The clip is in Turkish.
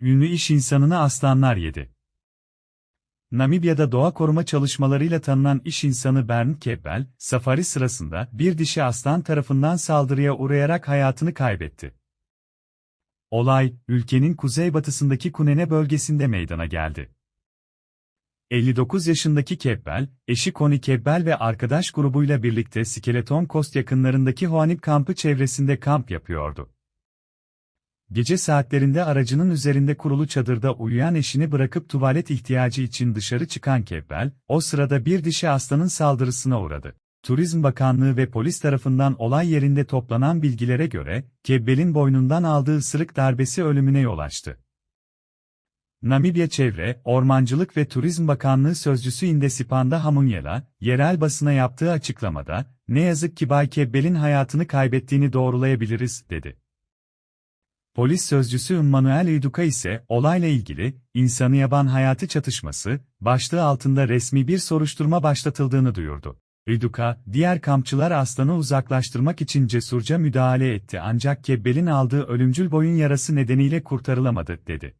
ünlü iş insanını aslanlar yedi. Namibya'da doğa koruma çalışmalarıyla tanınan iş insanı Bernd Kebbel, safari sırasında bir dişi aslan tarafından saldırıya uğrayarak hayatını kaybetti. Olay, ülkenin kuzeybatısındaki Kunene bölgesinde meydana geldi. 59 yaşındaki Kebbel, eşi Connie Kebbel ve arkadaş grubuyla birlikte Skeleton Coast yakınlarındaki Hoanip kampı çevresinde kamp yapıyordu. Gece saatlerinde aracının üzerinde kurulu çadırda uyuyan eşini bırakıp tuvalet ihtiyacı için dışarı çıkan Kebbel, o sırada bir dişi aslanın saldırısına uğradı. Turizm Bakanlığı ve polis tarafından olay yerinde toplanan bilgilere göre, Kebbel'in boynundan aldığı ısırık darbesi ölümüne yol açtı. Namibya Çevre, Ormancılık ve Turizm Bakanlığı Sözcüsü Indesipanda Hamunyela, yerel basına yaptığı açıklamada, ne yazık ki Bay Kebbel'in hayatını kaybettiğini doğrulayabiliriz, dedi. Polis sözcüsü Emmanuel Uyduka ise, olayla ilgili, insanı yaban hayatı çatışması, başlığı altında resmi bir soruşturma başlatıldığını duyurdu. Uyduka, diğer kampçılar aslanı uzaklaştırmak için cesurca müdahale etti ancak Kebbel'in aldığı ölümcül boyun yarası nedeniyle kurtarılamadı, dedi.